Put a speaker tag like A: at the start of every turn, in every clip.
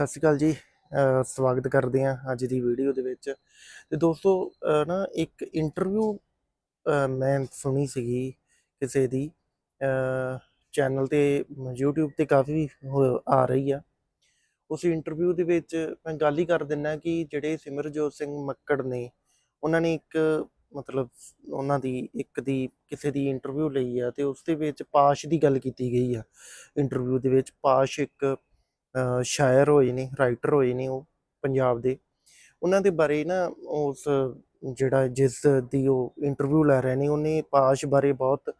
A: ਸਤਿ ਸ਼੍ਰੀ ਅਕਾਲ ਜੀ। ਸਵਾਗਤ ਕਰਦੇ ਹਾਂ ਅੱਜ ਦੀ ਵੀਡੀਓ ਦੇ ਵਿੱਚ। ਤੇ ਦੋਸਤੋ ਨਾ ਇੱਕ ਇੰਟਰਵਿਊ ਮੈਂ ਸੁਣੀ ਸੀਗੀ ਕਿਸੇ ਦੀ। ਚੈਨਲ ਤੇ, YouTube ਤੇ ਕਾਫੀ ਆ ਰਹੀ ਆ। ਉਸ ਇੰਟਰਵਿਊ ਦੇ ਵਿੱਚ ਮੈਂ ਗੱਲ ਹੀ ਕਰ ਦਿੰਨਾ ਕਿ ਜਿਹੜੇ ਸਿਮਰਜੋਤ ਸਿੰਘ ਮੱਕੜ ਨੇ, ਉਹਨਾਂ ਨੇ ਇੱਕ ਮਤਲਬ ਉਹਨਾਂ ਦੀ, ਇੱਕ ਦੀ, ਕਿਸੇ ਦੀ ਇੰਟਰਵਿਊ ਲਈ ਆ ਤੇ ਉਸ ਦੇ ਵਿੱਚ ਪਾਸ਼ ਦੀ ਗੱਲ ਕੀਤੀ ਗਈ ਆ। ਇੰਟਰਵਿਊ ਦੇ ਵਿੱਚ ਪਾਸ਼ ਇੱਕ ਸ਼ਾਇਰ ਹੋਏ ਨੇ ਰਾਈਟਰ ਹੋਏ ਨੇ ਉਹ ਪੰਜਾਬ ਦੇ। ਉਹਨਾਂ ਦੇ ਬਾਰੇ ਨਾ ਉਸ ਜਿਹੜਾ ਜਿਸ ਦੀ ਉਹ ਇੰਟਰਵਿਊ ਲੈ ਰਹੇ ਨੇ, ਉਹਨੇ ਪਾਸ਼ ਬਾਰੇ ਬਹੁਤ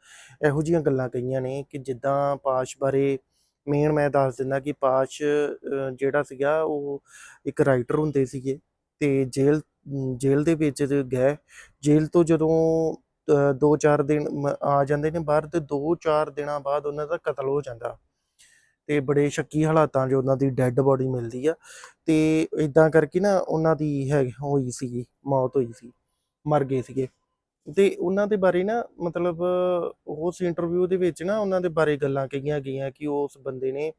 A: ਇਹੋ ਜਿਹੀਆਂ ਗੱਲਾਂ ਕਹੀਆਂ ਨੇ ਕਿ ਜਿੱਦਾਂ ਪਾਸ਼ ਬਾਰੇ ਮੇਨ ਮੈਂ ਦੱਸ ਦਿੰਦਾ ਕਿ ਪਾਸ਼ ਜਿਹੜਾ ਸੀਗਾ ਉਹ ਇੱਕ ਰਾਈਟਰ ਹੁੰਦੇ ਸੀਗੇ ਤੇ ਜੇਲ੍ਹ ਜੇਲ੍ਹ ਦੇ ਵਿੱਚ ਗਏ। ਜੇਲ੍ਹ ਤੋਂ ਜਦੋਂ 2-4 ਦਿਨ ਆ ਜਾਂਦੇ ਨੇ ਬਾਹਰ ਤੇ 2-4 ਦਿਨਾਂ ਬਾਅਦ ਉਹਨਾਂ ਦਾ ਕਤਲ ਹੋ ਜਾਂਦਾ। ਤੇ ਬੜੇ ਸ਼ੱਕੀ ਹਾਲਾਤਾਂ 'ਚ ਉਹਨਾਂ ਦੀ ਡੈੱਡ ਬੋਡੀ ਮਿਲਦੀ ਆ। ਤੇ ਇਦਾਂ ਕਰਕੇ ਨਾ ਉਹਨਾਂ ਦੀ ਹੈ ਹੋਈ ਸੀਗੀ, ਮੌਤ ਹੋਈ ਸੀ, ਮਰ ਗਏ ਸੀਗੇ। ਤੇ ਉਹਨਾਂ ਦੇ ਬਾਰੇ ਨਾ ਮਤਲਬ ਉਸ ਇੰਟਰਵਿਊ ਦੇ ਵਿੱਚ ਨਾ ਉਹਨਾਂ ਦੇ ਬਾਰੇ ਗੱਲਾਂ ਕਹੀਆਂ ਗਈਆਂ ਕਿ ਉਸ ਬੰਦੇ ਨੇ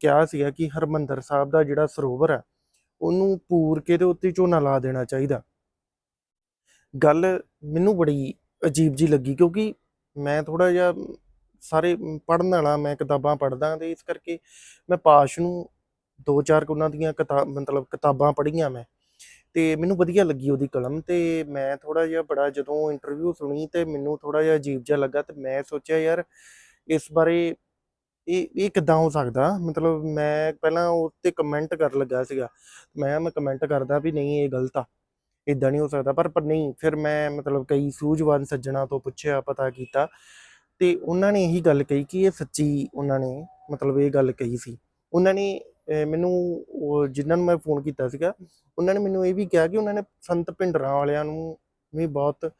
A: ਕਿਹਾ ਸੀਗਾ ਕਿ ਹਰਮੰਦਰ ਸਾਹਿਬ ਦਾ ਜਿਹੜਾ ਸਰੋਵਰ ਆ, ਉਹਨੂੰ ਪੂਰ ਕੇ ਤੇ ਉੱਤੇ ਝੋਨਾ ਲਾ ਦੇਣਾ ਚਾਹੀਦਾ। ਗੱਲ ਮੈਨੂੰ ਬੜੀ ਅਜੀਬ ਜੀ ਲੱਗੀ ਕਿਉਂਕਿ ਮੈਂ ਥੋੜਾ ਜਿਹਾ ਸਾਰੇ ਪੜਨ ਵਾਲਾ ਮੈਂ ਕਿਤਾਬਾਂ ਪੜਦਾ ਤੇ ਇਸ ਕਰਕੇ ਮੈਂ ਪਾਸ਼ ਨੂੰ ਦੋ ਚਾਰ ਉਹਨਾਂ ਦੀਆਂ ਕਿਤਾਬ ਮਤਲਬ ਕਿਤਾਬਾਂ ਪੜ੍ਹੀਆਂ ਮੈਂ ਤੇ ਮੈਨੂੰ ਵਧੀਆ ਲੱਗੀ ਉਹਦੀ ਕਲਮ ਤੇ ਮੈਂ ਥੋੜਾ ਜਿਹਾ ਬੜਾ ਜਦੋਂ ਇੰਟਰਵਿਊ ਸੁਣੀ ਤੇ ਮੈਨੂੰ ਥੋੜਾ ਜਿਹਾ ਅਜੀਬ ਜਿਹਾ ਲੱਗਾ ਤੇ ਮੈਂ ਸੋਚਿਆ ਯਾਰ ਇਸ ਬਾਰੇ ਇਹ ਇਹ ਕਿੱਦਾਂ ਹੋ ਸਕਦਾ? ਮਤਲਬ ਮੈਂ ਪਹਿਲਾਂ ਉਹ ਤੇ ਕਮੈਂਟ ਕਰਨ ਲੱਗਾ ਸੀਗਾ। ਮੈਂ ਮੈਂ ਕਮੈਂਟ ਕਰਦਾ ਵੀ ਨਹੀਂ ਇਹ ਗਲਤ ਆ ਇਦਾਂ ਨਹੀਂ ਹੋ ਸਕਦਾ ਪਰ ਪਰ ਨਹੀਂ, ਫਿਰ ਮੈਂ ਮਤਲਬ ਕਈ ਸੂਝਵਾਨ ਸੱਜਣਾ ਤੋਂ ਪੁੱਛਿਆ, ਪਤਾ ਕੀਤਾ ਤੇ ਉਹਨਾਂ ਨੇ ਇਹੀ ਗੱਲ ਕਹੀ ਕਿ ਇਹ ਸੱਚੀ ਉਹਨਾਂ ਨੇ ਮਤਲਬ ਇਹ ਗੱਲ ਕਹੀ ਸੀ। ਉਹਨਾਂ ਨੇ ਮੈਨੂੰ ਉਹ ਜਿਨ੍ਹਾਂ ਨੂੰ ਮੈਂ ਫੋਨ ਕੀਤਾ ਸੀਗਾ, ਉਹਨਾਂ ਨੇ ਮੈਨੂੰ ਇਹ ਵੀ ਕਿਹਾ ਕਿ ਉਹਨਾਂ ਨੇ ਸੰਤ ਭਿੰਡਰਾਂ ਵਾਲਿਆਂ ਨੂੰ ਵੀ ਬਹੁਤ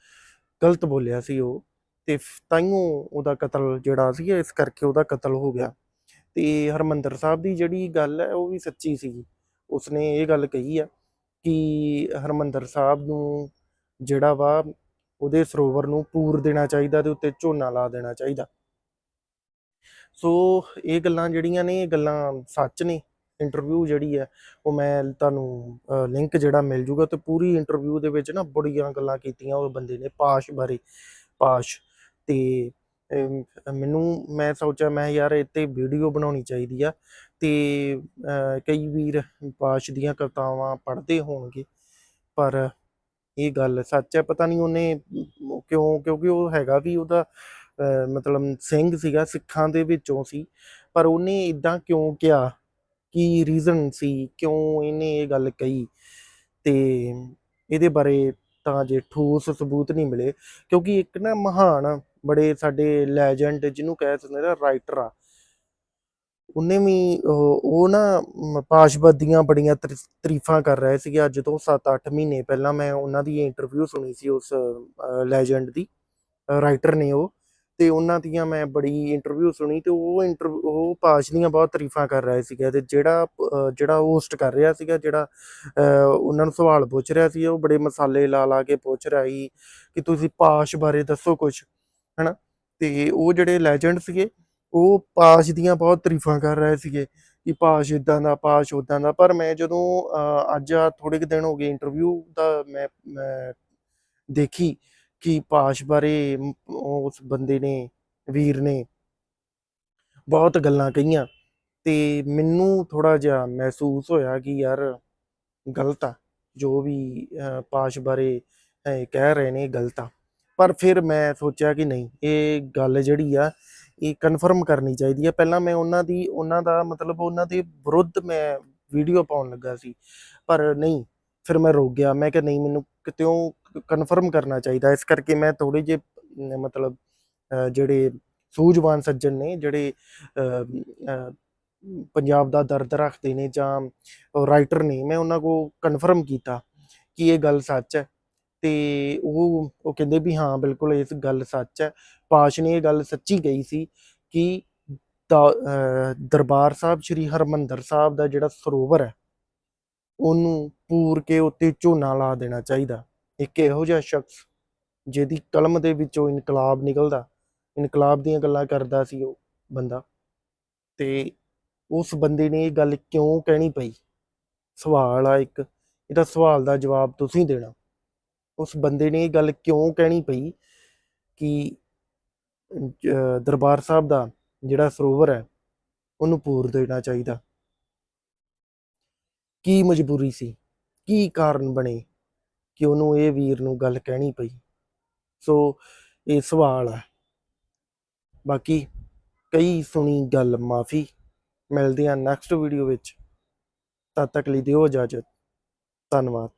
A: ਗਲਤ ਬੋਲਿਆ ਸੀ ਉਹ, ਤੇ ਤਾਈਓ ਉਹਦਾ ਕਤਲ ਜਿਹੜਾ ਸੀ, ਇਸ ਕਰਕੇ ਉਹਦਾ ਕਤਲ ਹੋ ਗਿਆ। ਤੇ ਹਰਮੰਦਰ ਸਾਹਿਬ ਦੀ ਜਿਹੜੀ ਗੱਲ ਹੈ, ਉਹ ਵੀ ਸੱਚੀ ਸੀ। ਉਸਨੇ ਇਹ ਗੱਲ ਕਹੀ ਆ ਕਿ ਹਰਮੰਦਰ ਸਾਹਿਬ ਨੂੰ ਜਿਹੜਾ ਵਾ ਉਹਦੇ ਸਰੋਵਰ ਨੂੰ ਪੂਰ ਦੇਣਾ ਚਾਹੀਦਾ ਤੇ ਉੱਤੇ ਝੋਨਾ ਲਾ ਦੇਣਾ ਚਾਹੀਦਾ। ਸੋ ਇਹ ਗੱਲਾਂ ਜਿਹੜੀਆਂ ਨੇ, ਇਹ ਗੱਲਾਂ ਸੱਚ ਨੇ। ਇੰਟਰਵਿਊ ਜਿਹੜੀ ਹੈ, ਉਹ ਮੈਂ ਤੁਹਾਨੂੰ ਲਿੰਕ ਜਿਹੜਾ ਮਿਲ ਜੂਗਾ ਤੇ ਪੂਰੀ ਇੰਟਰਵਿਊ ਦੇ ਵਿੱਚ ਨਾ ਬੜੀਆਂ ਗੱਲਾਂ ਕੀਤੀਆਂ ਉਹ ਬੰਦੇ ਨੇ ਪਾਸ਼ ਬਾਰੇ, ਪਾਸ਼। ਤੇ ਮੈਨੂੰ, ਮੈਂ ਸੋਚਿਆ, ਮੈਂ ਯਾਰ ਇੱਥੇ ਵੀਡੀਓ ਬਣਾਉਣੀ ਚਾਹੀਦੀ ਆ ਤੇ ਕਈ ਵੀਰ ਪਾਸ਼ ਦੀਆਂ ਕਵਿਤਾਵਾਂ ਪੜ੍ਹਦੇ ਹੋਣਗੇ, ਪਰ ਇਹ ਗੱਲ ਸੱਚ ਹੈ, ਪਤਾ ਨਹੀਂ ਉਹਨੇ ਕਿਉਂ, ਕਿਉਂਕਿ ਉਹ ਹੈਗਾ ਵੀ ਉਹਦਾ ਮਤਲਬ ਸਿੰਘ ਸੀਗਾ, ਸਿੱਖਾਂ ਦੇ ਵਿੱਚੋਂ ਸੀ, ਪਰ ਉਹਨੇ ਇਦਾਂ ਕਿਉਂ ਕਿਹਾ? ਕੀ ਰੀਜ਼ਨ ਸੀ? ਕਿਉਂ ਇਹਨੇ ਇਹ ਗੱਲ ਕਹੀ? ਤੇ ਇਹਦੇ ਬਾਰੇ ਤਾਂ ਜੇ ਠੋਸ ਸਬੂਤ ਨਹੀਂ ਮਿਲੇ, ਕਿਉਂਕਿ ਇੱਕ ਨਾ ਮਹਾਨ ਬੜੇ ਸਾਡੇ ਲੈਜੈਂਡ ਜਿਹਨੂੰ ਕਹਿ ਸਕਦੇ ਨਾ ਰਾਈਟਰ ਆ। ਉਹਨੇ ਵੀ ਉਹ ਨਾ ਮ, ਦੀਆਂ ਬੜੀਆਂ ਤਾਰੀਫਾਂ ਕਰ ਰਹੇ ਸੀਗੇ ਅੱਜ ਤੋਂ 7-8 ਮਹੀਨੇ ਪਹਿਲਾਂ ਮੈਂ ਉਹਨਾਂ ਦੀ ਇੰਟਰਵਿਊ ਸੁਣੀ ਸੀ ਉਸ ਲੈਜੈਂਡ ਦੀ ਰਾਈਟਰ ਨੇ ਉਹ ਤੇ ਉਹਨਾਂ ਦੀਆਂ ਮੈਂ ਬੜੀ ਇੰਟਰਵਿਊ ਸੁਣੀ ਤੇ ਉਹ ਇੰਟਰਵਿਊ ਉਹ ਪਾਸ਼ ਦੀਆਂ ਬਹੁਤ ਤਾਰੀਫਾਂ ਕਰ ਰਹੇ ਸੀਗੇ ਤੇ ਜਿਹੜਾ ਜਿਹੜਾ ਹੋਸਟ ਕਰ ਰਿਹਾ ਸੀਗਾ ਜਿਹੜਾ ਉਹਨਾਂ ਨੂੰ ਸਵਾਲ ਪੁੱਛ ਰਿਹਾ ਸੀ ਉਹ ਬੜੇ ਮਸਾਲੇ ਲਾ ਲਾ ਕੇ ਪੁੱਛ ਰਿਹਾ ਸੀ ਕਿ ਤੁਸੀਂ ਪਾਸ਼ ਬਾਰੇ ਦੱਸੋ ਕੁਝ ਹਨਾ? ਤੇ ਉਹ ਜਿਹੜੇ ਲੈਜੈਂਡ ਸੀਗੇ ਉਹ ਪਾਸ਼ ਦੀਆਂ ਬਹੁਤ ਤਾਰੀਫਾਂ ਕਰ ਰਹੇ ਸੀਗੇ ਕਿ ਪਾਸ਼ ਇਦਾਂ ਦਾ ਪਾਸ਼ ਉਦਾਂ ਦਾ। ਪਰ ਮੈਂ ਜਦੋਂ ਅਹ, ਅੱਜ ਥੋੜੇ ਕੁ ਦਿਨ ਹੋ ਗਏ ਇੰਟਰਵਿਊ ਦਾ ਮੈਂ ਦੇਖੀ ਕਿ ਪਾਸ਼ ਬਾਰੇ ਉਸ ਬੰਦੇ ਨੇ ਵੀਰ ਨੇ ਬਹੁਤ ਗੱਲਾਂ ਕਹੀਆਂ ਤੇ ਮੈਨੂੰ ਥੋੜਾ ਜਿਹਾ ਮਹਿਸੂਸ ਹੋਇਆ ਕਿ ਯਾਰ ਗਲਤ ਆ ਜੋ ਵੀ ਅਹ, ਪਾਸ਼ ਬਾਰੇ ਕਹਿ ਰਹੇ ਨੇ ਗਲਤ ਆ। ਪਰ ਫਿਰ ਮੈਂ ਸੋਚਿਆ ਕਿ ਨਹੀਂ ਇਹ ਗੱਲ ਜਿਹੜੀ ਆ ਇਹ ਕਨਫਰਮ ਕਰਨੀ ਚਾਹੀਦੀ ਹੈ। ਪਹਿਲਾਂ ਮੈਂ ਉਹਨਾਂ ਦੀ, ਉਹਨਾਂ ਦਾ ਮਤਲਬ ਉਹਨਾਂ ਦੇ ਵਿਰੁੱਧ ਮੈਂ ਵੀਡੀਓ ਪਾਉਣ ਲੱਗਾ ਸੀ। ਪਰ ਨਹੀਂ, ਫਿਰ ਮੈਂ ਰੁਕ ਗਿਆ। ਮੈਂ ਕਿਹਾ ਨਹੀਂ, ਮੈਨੂੰ ਕਿਤਿਓਂ ਕਨਫਰਮ ਕਰਨਾ ਚਾਹੀਦਾ। ਇਸ ਕਰਕੇ ਮੈਂ ਥੋੜੇ ਜਿਹੇ ਮਤਲਬ ਜਿਹੜੇ ਸੂਝਵਾਨ ਸੱਜਣ ਨੇ, ਜਿਹੜੇ ਪੰਜਾਬ ਦਾ ਦਰਦ ਰੱਖਦੇ ਨੇ ਜਾਂ ਰਾਈਟਰ ਨੇ, ਮੈਂ ਉਹਨਾਂ ਕੋ ਕਨਫਰਮ ਕੀਤਾ ਕਿ ਇਹ ਗੱਲ ਸੱਚ ਹੈ। ਤੇ ਉਹ ਉਹ ਕਹਿੰਦੇ ਵੀ ਹਾਂ, ਬਿਲਕੁਲ ਇਸ ਗੱਲ ਸੱਚ ਹੈ। ਪਾਸ਼ ਨੇ ਇਹ ਗੱਲ ਸੱਚੀ ਕਹੀ ਸੀ ਕਿ ਦਾ- ਦਰਬਾਰ ਸਾਹਿਬ ਸ੍ਰੀ ਹਰਮੰਦਰ ਸਾਹਿਬ ਦਾ ਜਿਹੜਾ ਸਰੋਵਰ ਹੈ, ਉਹਨੂੰ ਪੂਰ ਕੇ ਉੱਤੇ ਝੋਨਾ ਲਾ ਦੇਣਾ ਚਾਹੀਦਾ। ਇੱਕ ਇਹੋ ਜਿਹਾ ਸ਼ਖਸ ਜਿਹਦੀ ਕਲਮ ਦੇ ਵਿੱਚੋਂ ਇਨਕਲਾਬ ਨਿਕਲਦਾ, ਇਨਕਲਾਬ ਦੀਆਂ ਗੱਲਾਂ ਕਰਦਾ ਸੀ ਉਹ ਬੰਦਾ। ਤੇ ਉਸ ਬੰਦੇ ਨੇ ਇਹ ਗੱਲ ਕਿਉਂ ਕਹਿਣੀ ਪਈ? ਸਵਾਲ ਆ ਇੱਕ, ਇਹਦਾ ਸਵਾਲ ਦਾ ਜਵਾਬ ਤੁਸੀਂ ਦੇਣਾ। ਉਸ ਬੰਦੇ ਨੇ ਇਹ ਗੱਲ ਕਿਉਂ ਕਹਿਣੀ ਪਈ ਕਿ ਦਰਬਾਰ ਸਾਹਿਬ ਦਾ ਜਿਹੜਾ ਸਰੋਵਰ ਹੈ, ਉਹਨੂੰ ਪੂਰ ਦੇਣਾ ਚਾਹੀਦਾ? ਕੀ ਮਜਬੂਰੀ ਸੀ? ਕੀ ਕਾਰਨ ਬਣੇ ਕਿ ਉਹਨੂੰ ਇਹ ਵੀਰ ਨੂੰ ਗੱਲ ਕਹਿਣੀ ਪਈ? ਸੋ, ਇਹ ਸਵਾਲ ਹੈ। ਬਾਕੀ ਕਈ ਸੁਣੀ ਗੱਲ ਮਾਫੀ ਮਿਲਦੇ ਆ ਨੈਕਸਟ ਵੀਡੀਓ ਵਿੱਚ। ਤਦ ਤੱਕ ਲਈ ਦਿਓ ਇਜਾਜ਼ਤ। ਧੰਨਵਾਦ।